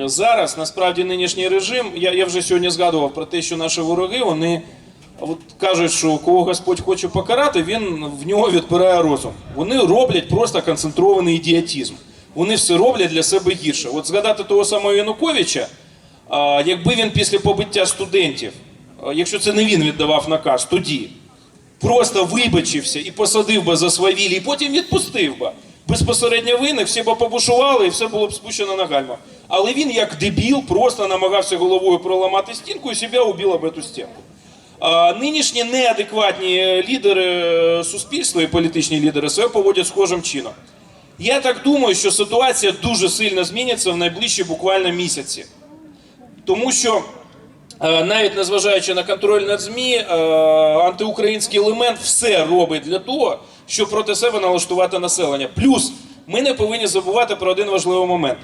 Зараз насправді нинішній режим, я, я вже сьогодні згадував про те, що наші вороги вони от кажуть, що кого Господь хоче покарати, він в нього відпирає розум. Вони роблять просто концентрований ідіотизм. Вони все роблять для себе гірше. От згадати того самого Януковича, якби він після побиття студентів, якщо це не він віддавав наказ, тоді просто вибачився і посадив би за свавілі, і потім відпустив би. Безпосередньо винних, всі б побушували і все було б спущено на гальма. Але він, як дебіл, просто намагався головою проламати стінку і себе убив об цю стінку. Нинішні неадекватні лідери е, суспільства і політичні лідери себе поводять схожим чином. Я так думаю, що ситуація дуже сильно зміниться в найближчі буквально місяці. Тому що е, навіть незважаючи на контроль над ЗМІ, е, антиукраїнський елемент все робить для того, щоб проти себе налаштувати населення. Плюс ми не повинні забувати про один важливий момент.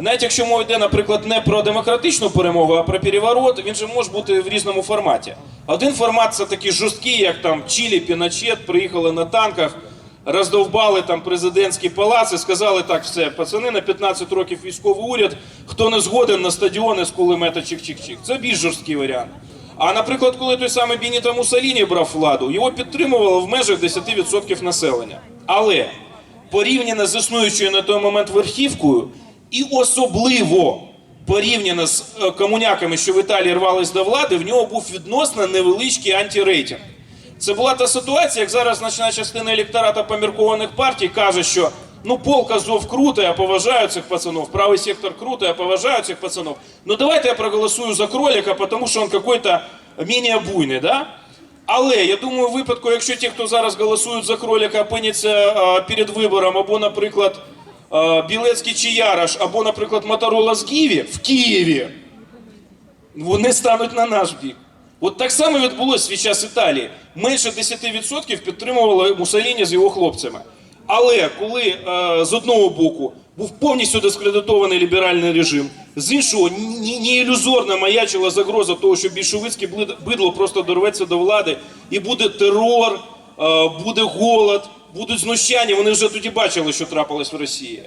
Навіть якщо мова йде, наприклад, не про демократичну перемогу, а про переворот, він же може бути в різному форматі. Один формат це такий жорсткий, як там Чилі, Піночет, приїхали на танках, роздовбали там президентський палац сказали так, все, пацани на 15 років військовий уряд, хто не згоден на стадіони з кулемета чик-чик-чик. Це більш жорсткий варіант. А наприклад, коли той самий Бініта Мусаліні брав владу, його підтримувало в межах 10% населення. Але порівняно з існуючою на той момент верхівкою, і особливо порівняно з е, комуняками, що в Італії рвались до влади, в нього був відносно невеличкий антирейтинг. Це була та ситуація, як зараз значна частина електората поміркованих партій каже, що ну полк Азов круто, я поважаю цих пацанов, правий сектор круто, я поважаю цих пацанов. Ну давайте я проголосую за кролика, тому що він какой-то менее буйний, да? Але я думаю, в випадку, якщо ті, хто зараз голосують за кролика, опиняться а, перед вибором, або, наприклад, а, Білецький чи Ярош, або, наприклад, Моторола з Києві в Києві, вони стануть на наш бік. От так само відбулося свій час Італії. Менше 10% підтримували Мусоліні з його хлопцями. Але коли е, з одного боку був повністю дискредитований ліберальний режим, з іншого ні, ні ілюзорно маячила загроза того, що більшовицьке бидло просто дорветься до влади, і буде терор, е, буде голод, будуть знущання. Вони вже тоді бачили, що трапилось в Росії.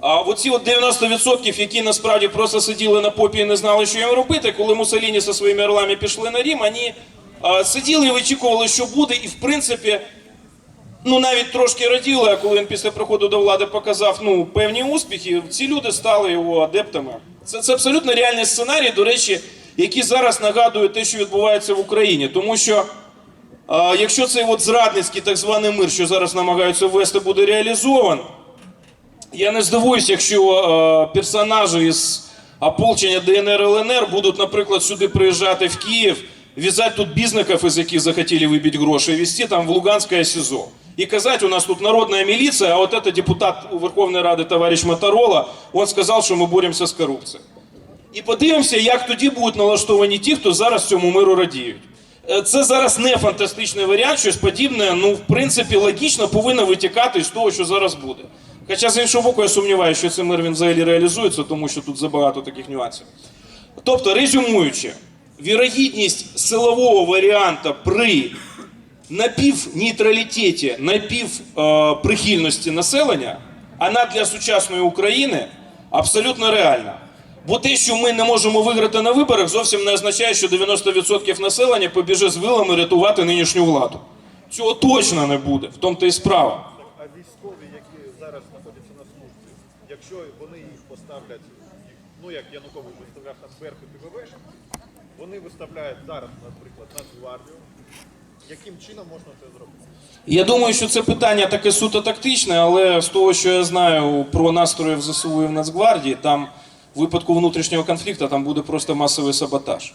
А оці от 90%, які насправді просто сиділи на попі і не знали, що їм робити, коли Муссоліні зі своїми орлами пішли на Рім, вони а, сиділи і вичікували, що буде, і в принципі, ну навіть трошки раділи, а коли він після приходу до влади показав ну, певні успіхи, ці люди стали його адептами. Це, це абсолютно реальний сценарій, до речі, який зараз нагадує те, що відбувається в Україні. Тому що а, якщо цей от зрадницький так званий мир, що зараз намагаються ввести, буде реалізований, я не здивуюсь, якщо е, персонажі із ополчення ДНР ЛНР будуть, наприклад, сюди приїжджати в Київ, в'язати тут бізнесів, із яких захотіли вибити гроші, і везти там в Луганське СІЗО. І казати, у нас тут народная милиция, а вот это депутат Верховної Ради товарищ Моторола, он сказав, що ми боремося з корупцією. І подивимося, як тоді будуть налаштовані ті, хто зараз цьому миру радіють. Е, Це зараз не фантастичний варіант, щось подібне, ну, в принципі, логічно повинно витікати з того, що зараз буде. Хоча, з іншого боку, я сумніваюся, що цей мир він взагалі реалізується, тому що тут забагато таких нюансів. Тобто, резюмуючи, вірогідність силового варіанта при напівнейтралітеті, напівприхильності населення, вона для сучасної України абсолютно реальна. Бо те, що ми не можемо виграти на виборах, зовсім не означає, що 90% населення побіже з вилами рятувати нинішню владу. Цього точно не буде, в тому то і справа. А військові, які зараз знаходяться на службі, якщо вони їх поставлять, ну як Янукович виставляв там Беркут і ВВШ, вони виставляють зараз, наприклад, Нацгвардію. Яким чином можна це зробити? Я думаю, що це питання таке суто тактичне, але з того, що я знаю про настрої в ЗСУ і в Нацгвардії, там в випадку внутрішнього конфлікту там буде просто масовий саботаж.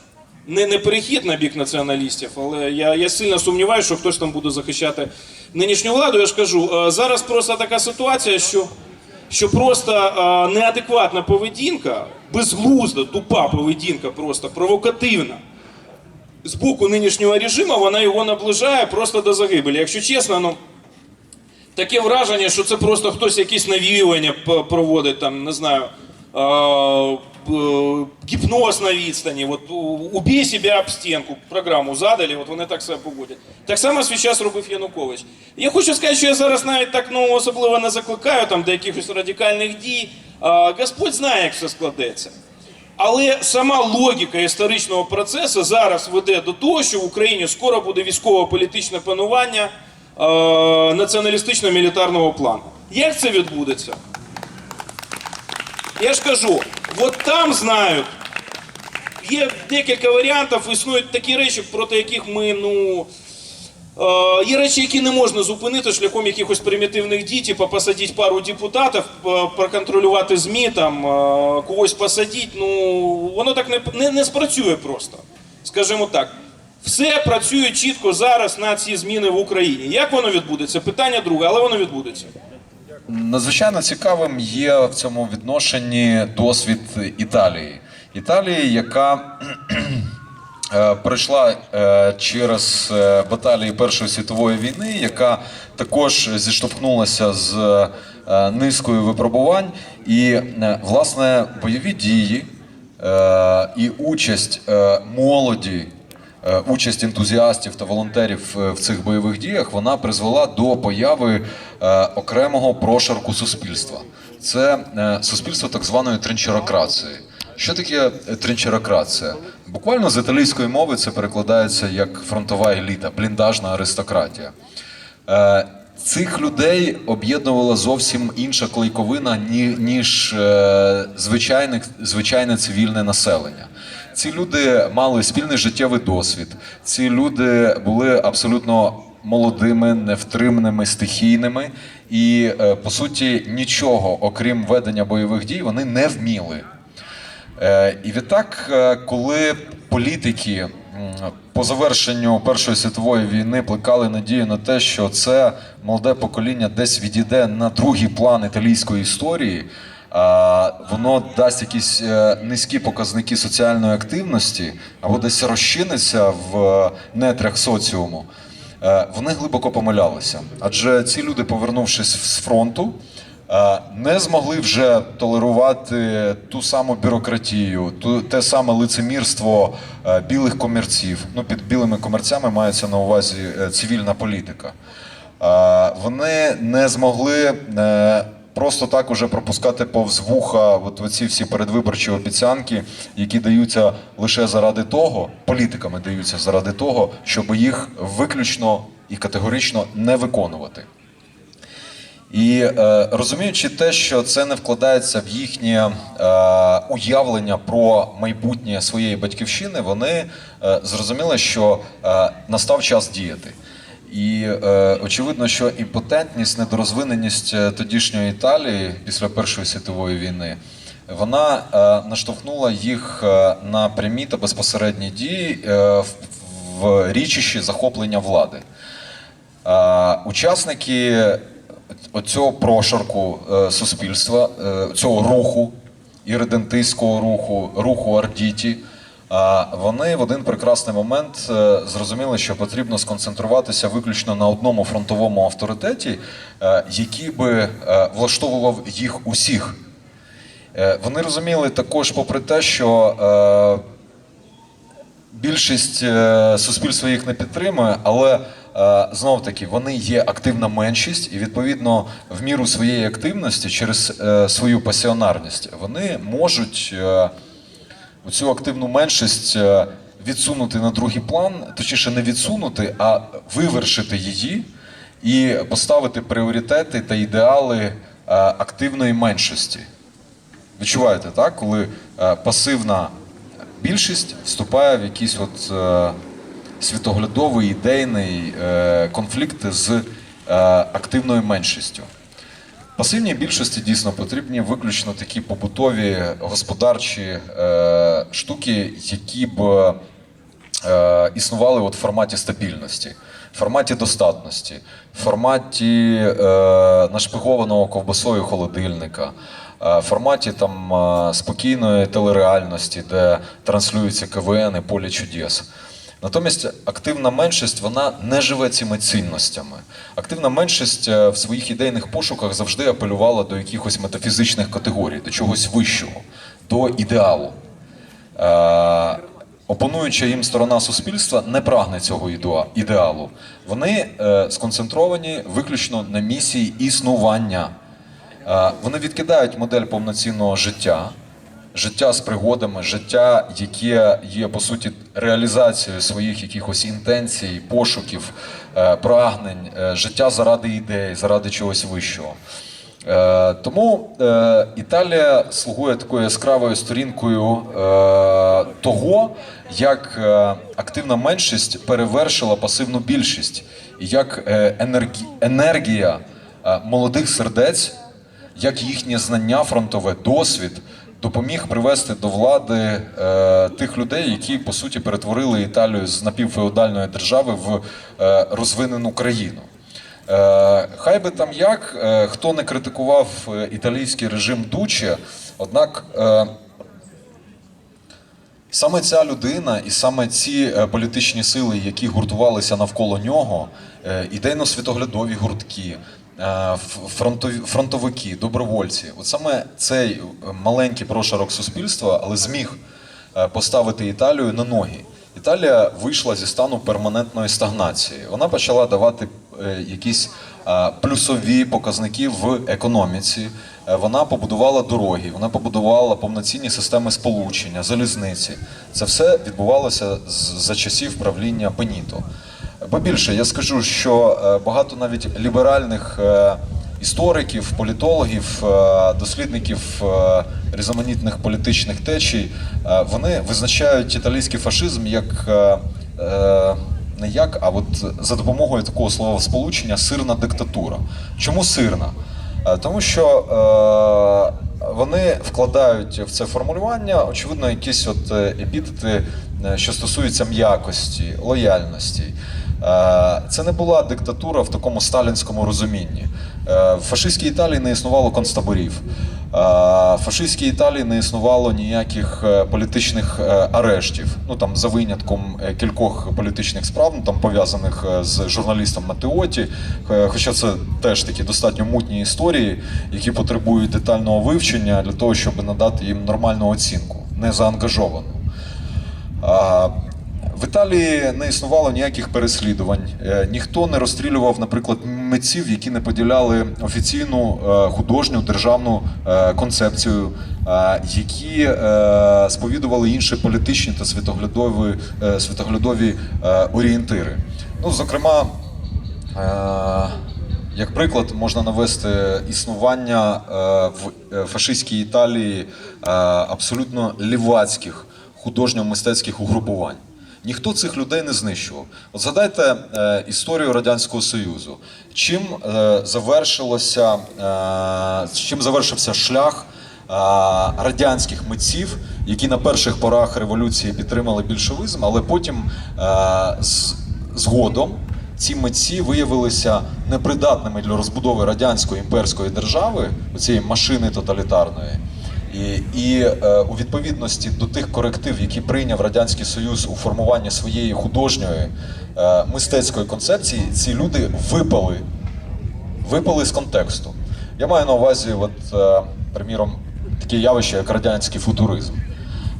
Не, не перехід на бік націоналістів, але я, я сильно сумніваюся, що хтось там буде захищати нинішню владу. Я ж кажу, е, зараз просто така ситуація, що, що просто е, неадекватна поведінка, безглузда, тупа поведінка, просто провокативна з боку нинішнього режиму, вона його наближає просто до загибелі. Якщо чесно, ну таке враження, що це просто хтось якісь навіювання проводить, там, не знаю, гіпноз на відстані. От, убій себе об стінку, програму задали, от вони так себе поводять. Так само свій час робив Янукович. Я хочу сказати, що я зараз навіть так ну, особливо не закликаю там, до якихось радикальних дій. Господь знає, як все складеться. Але сама логіка історичного процесу зараз веде до того, що в Україні скоро буде військово-політичне панування е, націоналістично-мілітарного плану. Як це відбудеться? Я ж кажу, от там знають. Є декілька варіантів, існують такі речі, проти яких ми, ну. Е, є речі, які не можна зупинити шляхом якихось примітивних дій, типу посадити пару депутатів, е, проконтролювати ЗМІ, там, е, когось посадити. Ну, воно так не, не, не спрацює просто. Скажімо так. Все працює чітко зараз на ці зміни в Україні. Як воно відбудеться? Питання друге, але воно відбудеться. Надзвичайно цікавим є в цьому відношенні досвід Італії. Італії, яка пройшла е, через е, баталії Першої світової війни, яка також зіштовхнулася з е, низкою випробувань, і е, власне бойові дії е, і участь е, молоді е, участь ентузіастів та волонтерів е, в цих бойових діях вона призвела до появи е, окремого прошарку суспільства. Це е, суспільство так званої тринчерокрації. Що таке е, тринчерокрація? Буквально з італійської мови це перекладається як фронтова еліта, бліндажна аристократія. Е, Цих людей об'єднувала зовсім інша клейковина, ніж е, звичайне, звичайне цивільне населення. Ці люди мали спільний життєвий досвід. Ці люди були абсолютно молодими, невтримними, стихійними, і е, по суті нічого, окрім ведення бойових дій, вони не вміли. Е, І відтак, е, коли політики по завершенню Першої світової війни плекали надію на те, що це молоде покоління десь відійде на другий план італійської історії, а, воно дасть якісь е, низькі показники соціальної активності або десь розчиниться в е, нетрях соціуму. Е, Вони глибоко помилялися, адже ці люди, повернувшись з фронту, е, не змогли вже толерувати ту саму бюрократію, ту, те саме лицемірство е, білих комірців. Ну, під білими комірцями мається на увазі е, цивільна політика. Е, Вони не змогли е, просто так уже пропускати повз вуха от оці всі передвиборчі обіцянки, які даються лише заради того, політиками даються заради того, щоб їх виключно і категорично не виконувати. І е, розуміючи те, що це не вкладається в їхнє е, уявлення про майбутнє своєї батьківщини, вони е, зрозуміли, що е, настав час діяти. І е, очевидно, що імпотентність, недорозвиненість е, тодішньої Італії після Першої світової війни вона е, наштовхнула їх е, на прямі та безпосередні дії е, в, в річищі захоплення влади. Е, Учасники оцього прошарку е, суспільства, е, цього руху, іридентистського руху, руху Ардіті, вони в один прекрасний момент е, зрозуміли, що потрібно сконцентруватися виключно на одному фронтовому авторитеті, який би влаштовував їх усіх. Вони розуміли також, попри те, що більшість суспільства їх не підтримує, але знов таки вони є активна меншість, і відповідно в міру своєї активності через е, свою пасіонарність вони можуть е, цю активну меншість е, відсунути на другий план, точніше не відсунути, а вивершити її і поставити пріоритети та ідеали е, активної меншості. Відчуваєте, так? Коли е, пасивна більшість вступає в якийсь от е, світоглядовий ідейний е, конфлікт з е, активною меншістю. Пасивній більшості дійсно потрібні виключно такі побутові господарчі е, штуки, які б існували от в форматі стабільності, в форматі достатності, в форматі е, нашпигованого ковбасою холодильника, в форматі там спокійної телереальності, де транслюються КВН і поле чудес. Натомість активна меншість вона не живе цими цінностями. Активна меншість е, в своїх ідейних пошуках завжди апелювала до якихось метафізичних категорій, до чогось вищого, до ідеалу. Е, опонуюча їм сторона суспільства не прагне цього ідеалу. Вони е, сконцентровані виключно на місії існування. Е, вони відкидають модель повноцінного життя життя з пригодами, життя, яке є по суті реалізацією своїх якихось інтенцій, пошуків, е, прагнень, е, життя заради ідей, заради чогось вищого. Е, Тому Італія слугує такою яскравою сторінкою того, як активна меншість перевершила пасивну більшість, і як е, енергі- енергія молодих сердець, як їхнє знання фронтове, досвід допоміг привести до влади е, тих людей, які по суті перетворили Італію з напівфеодальної держави в е, розвинену країну. Е, Хай би там як, е, хто не критикував е, італійський режим Дуче, однак е, саме ця людина і саме ці е, політичні сили, які гуртувалися навколо нього, е, ідейно-світоглядові гуртки, фронтові, фронтовики, добровольці, от саме цей е, маленький прошарок суспільства, але зміг е, поставити Італію на ноги. Італія вийшла зі стану перманентної стагнації. Вона почала давати е, якісь е, плюсові показники в економіці. Е, Вона побудувала дороги, вона побудувала повноцінні системи сполучення, залізниці. Це все відбувалося за часів правління Пеніто. Бо більше я скажу, що е, багато навіть ліберальних е, істориків, політологів, е, дослідників різноманітних політичних течій, вони визначають італійський фашизм як не як, а от за допомогою такого слова сполучення сирна диктатура. Чому сирна? Тому що вони вкладають в це формулювання, очевидно, якісь от епітети, що стосуються м'якості, лояльності. Е, Це не була диктатура в такому сталінському розумінні. Е, В фашистській Італії не існувало концтаборів. Е, В фашистській Італії не існувало ніяких політичних арештів. Ну там за винятком кількох політичних справ, ну там пов'язаних з журналістом Матеоті. Хоча це теж такі достатньо мутні історії, які потребують детального вивчення для того, щоб надати їм нормальну оцінку, не заангажовану. В Італії не існувало ніяких переслідувань. Е, Ніхто не розстрілював, наприклад, митців, які не поділяли офіційну е, художню державну е, концепцію, які сповідували інші політичні та світоглядові, світоглядові орієнтири. Ну, зокрема, Як приклад можна навести існування в фашистській Італії абсолютно лівацьких художньо-мистецьких угрупувань. Ніхто цих людей не знищував. От згадайте е, історію Радянського Союзу. Чим е, завершилося, е, чим завершився шлях е, радянських митців, які на перших порах революції підтримали більшовизм, але потім е, з, згодом ці митці виявилися непридатними для розбудови радянської імперської держави, цієї машини тоталітарної. І, і е, у відповідності до тих коректив, які прийняв Радянський Союз у формуванні своєї художньої е, мистецької концепції, ці люди випали, випали з контексту. Я маю на увазі, от, е, приміром, таке явище, як радянський футуризм.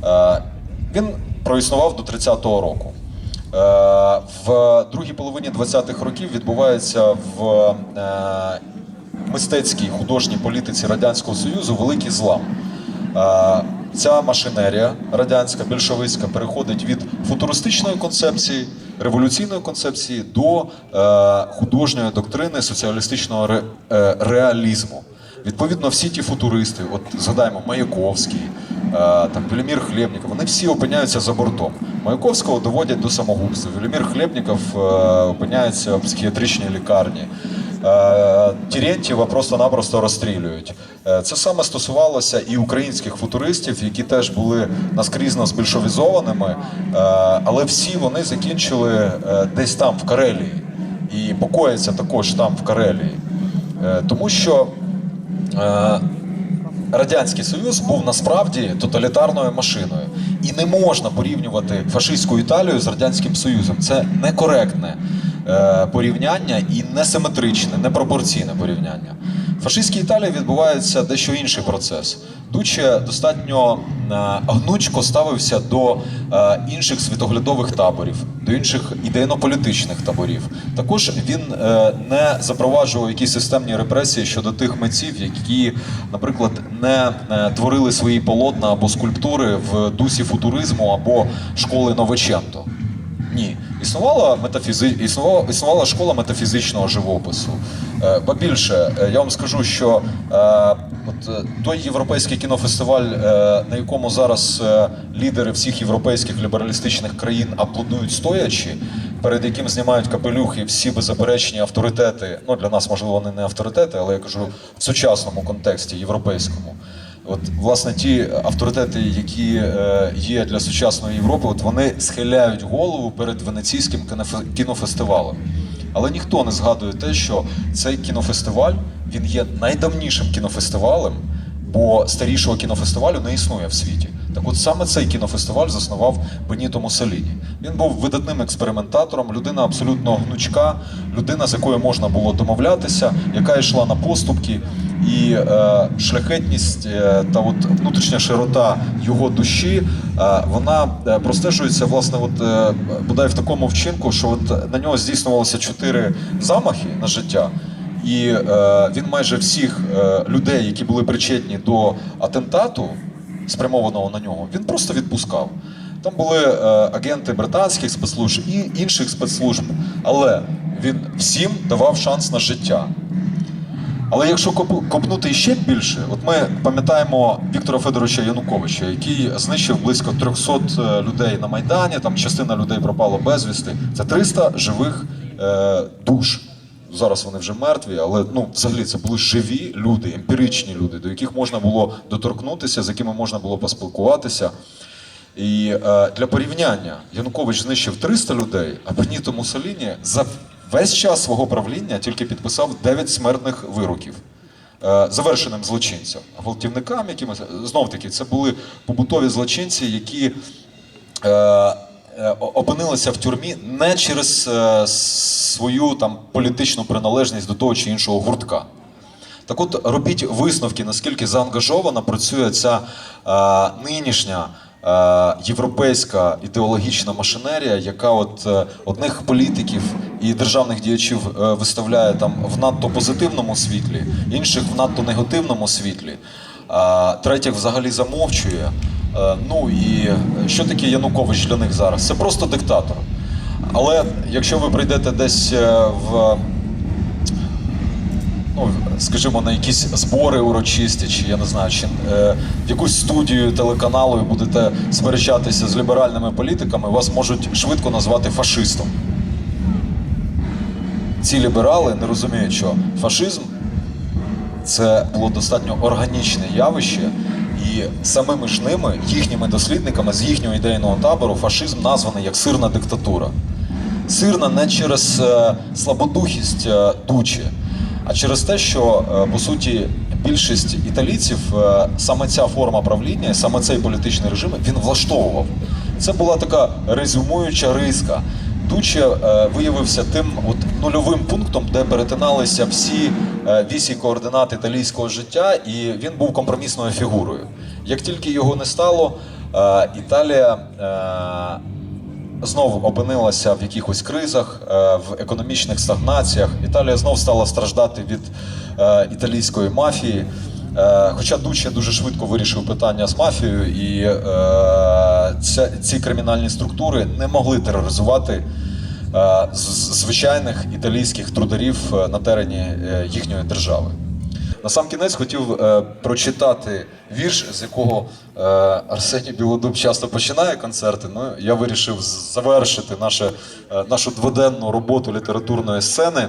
Е, він проіснував до 30-го року. Е, В другій половині 20-х років відбувається в е, мистецькій художній політиці Радянського Союзу великий злам. Ця машинерія радянська, більшовицька переходить від футуристичної концепції, революційної концепції до е, художньої доктрини соціалістичного е, реалізму. Відповідно, всі ті футуристи, от згадаємо Маяковський, е, там Велімір Хлєбніков, вони всі опиняються за бортом. Маяковського доводять до самогубства. Велімір Хлєбніков опиняється в психіатричній лікарні. Е, просто-напросто розстрілюють. Е, Це саме стосувалося і українських футуристів, які теж були наскрізно збільшовізованими, е, але всі вони закінчили е, десь там, в Карелії, і покояться також там, в Карелії. Тому що Радянський Союз був насправді тоталітарною машиною. І не можна порівнювати фашистську Італію з Радянським Союзом. Це некоректне порівняння і несиметричне, непропорційне порівняння. В фашистській Італії відбувається дещо інший процес. Дуче достатньо е, гнучко ставився до е, інших світоглядових таборів, до інших ідейно-політичних таборів. Також він е, не запроваджував якісь системні репресії щодо тих митців, які, наприклад, не е, творили свої полотна або скульптури в дусі футуризму або школи Новиченто. Ні, існувала метафізи... існувала, існувала школа метафізичного живопису. Е, більше, е, я вам скажу, що е, от, той європейський кінофестиваль, на якому зараз лідери всіх європейських лібералістичних країн аплодують стоячи, перед яким знімають капелюхи всі беззаперечні авторитети. Ну для нас, можливо, вони не авторитети, але я кажу в сучасному контексті європейському. От, власне, ті авторитети, які е, є для сучасної Європи, от вони схиляють голову перед венеційським кінофе- кінофестивалем. Але ніхто не згадує те, що цей кінофестиваль він є найдавнішим кінофестивалем, бо старішого кінофестивалю не існує в світі. Так от саме цей кінофестиваль заснував Беніто Муссоліні. Він був видатним експериментатором, людина абсолютно гнучка, людина, з якою можна було домовлятися, яка йшла на поступки. І е, шляхетність е, та от внутрішня широта його душі, е, вона простежується власне, от бодай в такому вчинку, що от на нього здійснювалося чотири замахи на життя. І е, він майже всіх е, людей, які були причетні до атентату, спрямованого на нього, він просто відпускав. Там були е, агенти британських спецслужб і інших спецслужб, але він всім давав шанс на життя. Але якщо копнути ще більше, от ми пам'ятаємо Віктора Федоровича Януковича, який знищив близько 300 е, людей на Майдані, там частина людей пропала безвісти. Це 300 живих е, душ. Зараз вони вже мертві, але ну взагалі це були живі люди, емпіричні люди, до яких можна було доторкнутися, з якими можна було поспілкуватися. І е, для порівняння Янукович знищив 300 людей, а Беніто Муссоліні за весь час свого правління тільки підписав 9 смертних вироків. е, Завершеним злочинцям, гвалтівникам, якимось знов таки, це були побутові злочинці, які е, е, опинилися в тюрмі не через свою там політичну приналежність до того чи іншого гуртка. Так от робіть висновки, наскільки заангажовано працює ця е, нинішня європейська ідеологічна машинерія, яка от одних політиків і державних діячів е, виставляє там в надто позитивному світлі, інших в надто негативному світлі, а третіх взагалі замовчує. Е, ну і що таке Янукович для них зараз? Це просто диктатор. Але якщо ви прийдете десь е, в ну, скажімо, на якісь збори урочисті, чи я не знаю, чи е, в якусь студію телеканалу і будете сперечатися з ліберальними політиками, вас можуть швидко назвати фашистом. Ці ліберали не розуміють, що фашизм це було достатньо органічне явище, і самими ж ними, їхніми дослідниками з їхнього ідейного табору, фашизм названий як сирна диктатура. Сирна не через е, слабодухість е, Дучі, а через те, що е, по суті більшість італійців е, саме ця форма правління, саме цей політичний режим він влаштовував. Це була така резюмуюча риска. Дуче виявився тим от нульовим пунктом, де перетиналися всі е, вісі координат італійського життя, і він був компромісною фігурою. Як тільки його не стало, е, Італія е, знов опинилася в якихось кризах, в економічних стагнаціях. Італія знов стала страждати від італійської мафії. Е, Хоча Дуче дуже швидко вирішив питання з мафією, і е, ці кримінальні структури не могли тероризувати е, звичайних італійських трударів на терені їхньої держави. На сам кінець хотів прочитати вірш, з якого Арсеній Білодуб часто починає концерти. Ну, я вирішив завершити наше, нашу дводенну роботу літературної сцени.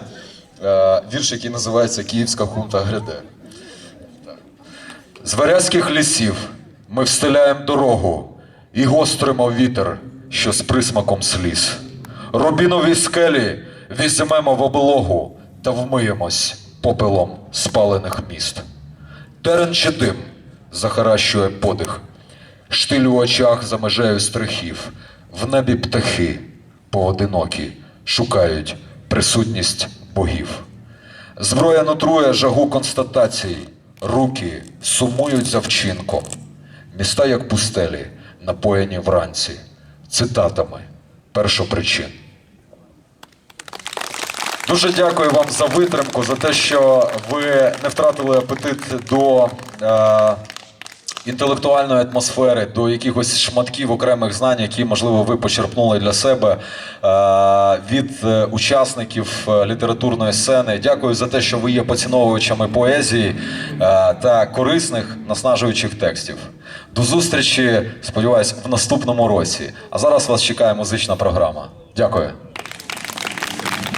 Вірш, який називається Київська хунта гряде. З варязьких лісів ми встеляємо дорогу і гостримо вітер, що з присмаком сліз. Рубінові скелі візьмемо в облогу та вмиємось попелом спалених міст. Терен чи дим захаращує подих, штиль у очах за межею стрихів, в небі птахи поодинокі шукають присутність богів. Зброя нутрує жагу констатацій, руки сумують за вчинком. Міста, як пустелі, напоєні вранці, цитатами першопричин. Дуже дякую вам за витримку, за те, що ви не втратили апетит до е, інтелектуальної атмосфери, до якихось шматків окремих знань, які, можливо, ви почерпнули для себе е, від е, учасників е, літературної сцени. Дякую за те, що ви є поціновувачами поезії та корисних наснажуючих текстів. До зустрічі, сподіваюсь, в наступному році. А зараз вас чекає музична програма. Дякую.